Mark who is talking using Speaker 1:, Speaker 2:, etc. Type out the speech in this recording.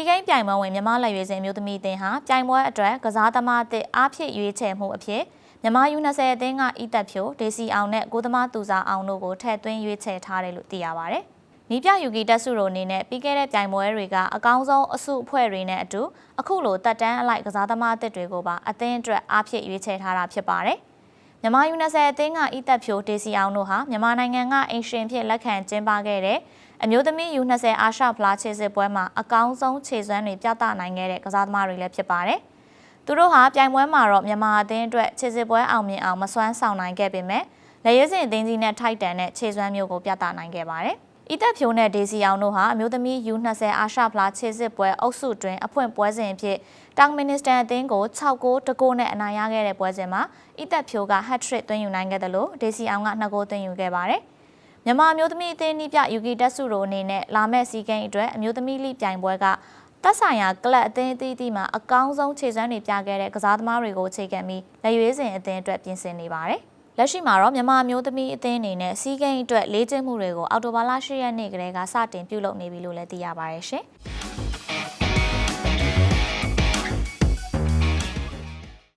Speaker 1: စီကိန်းပြိုင်ပွဲဝင်မြန်မာလက်ရွေးစင်မျိုးသမီးအသင်းဟာပြိုင်ပွဲအတွက်ကစားသမားအသစ်အားဖြည့်ရွေးချယ်မှုအဖြစ်မြန်မာယူ20 အသင်းကအီတက်ဖြိုဒေစီအောင်နဲ့ကိုသမားသူစာအောင်တို့ကိုထည့်သွင်းရွေးချယ်ထားတယ်လို့သိရပါဗျ။နီးပြယူကီတက်စုတို့အနေနဲ့ပြီးခဲ့တဲ့ပြိုင်ပွဲတွေကအကောင်းဆုံးအစုအဖွဲ့တွေနဲ့အတူအခုလိုတက်တန်းအလိုက်ကစားသမားအသစ်တွေကိုပါအသင်းအတွက်အားဖြည့်ရွေးချယ်ထားတာဖြစ်ပါတယ်။ မြန်မာယူ20အသင်းကအီတက်ဖြိုဒေစီအောင်တို့ဟာမြန်မာနိုင်ငံကအင်ရှင်ဖြစ်လက်ခံကျင်းပခဲ့တဲ့အမျိုးသမီးယူ20 အာရှဖလားခြေစစ်ပွဲမှာအကောင်းဆုံးခြေစွမ်းတွေပြသနိုင်ခဲ့တဲ့ကစားသမားတွေလည်းဖြစ်ပါတယ်။သူတို့ဟာပြိုင်ပွဲမှာတော့မြန်မာအသင်းအတွက်ခြေစစ်ပွဲအောင်မြင်အောင်မစွမ်းဆောင်နိုင်ခဲ့ပေမဲ့လက်ရဲစင်အသင်းကြီးနဲ့ထိုက်တန်တဲ့ခြေစွမ်းမျိုးကိုပြသနိုင်ခဲ့ပါတယ်။ ဤသက်ဖြိုးနဲ့ဒေစီအောင်တို့ဟာအမျိုးသမီး U20 အာရှဖလားခြေစစ်ပွဲအုပ်စုတွင်အဖွင့်ပွဲစဉ်အဖြစ်တောင်မင်းစတန်အသင်းကို6-6တကိုးနဲ့အနိုင်ရခဲ့တဲ့ပွဲစဉ်မှာဤသက်ဖြိုးက hat-trick သွင်းယူနိုင်ခဲ့တယ်လို့ဒေစီအောင်က2ဂိုးသွင်းယူခဲ့ပါတယ်။မြန်မာအမျိုးသမီးအသင်းနှိပြယူကီတက်စုတို့အနေနဲ့လာမယ့်စီကိန်းအတွက်အမျိုးသမီးလိပြိုင်ပွဲကတက်ဆိုင်ရာကလပ်အသင်းအသီးသီးမှာအကောင်းဆုံးခြေစွမ်းတွေပြခဲ့တဲ့ကစားသမားတွေကိုအခြေခံပြီးလက်ရွေးစင်အသင်းအတွက်ပြင်ဆင်နေပါတယ်။ လက်ရှိမှာတော့မြန်မာအမျိုးသမီးအသင်းအနေနဲ့စီကိန်းအတွက်လေ့ကျင့်မှုတွေကိုအော်တိုဘာလ10ရက်နေ့ကတည်းကစတင်ပြုလုပ်နေပြီလို့လည်းသိရပါတယ်ရှင်။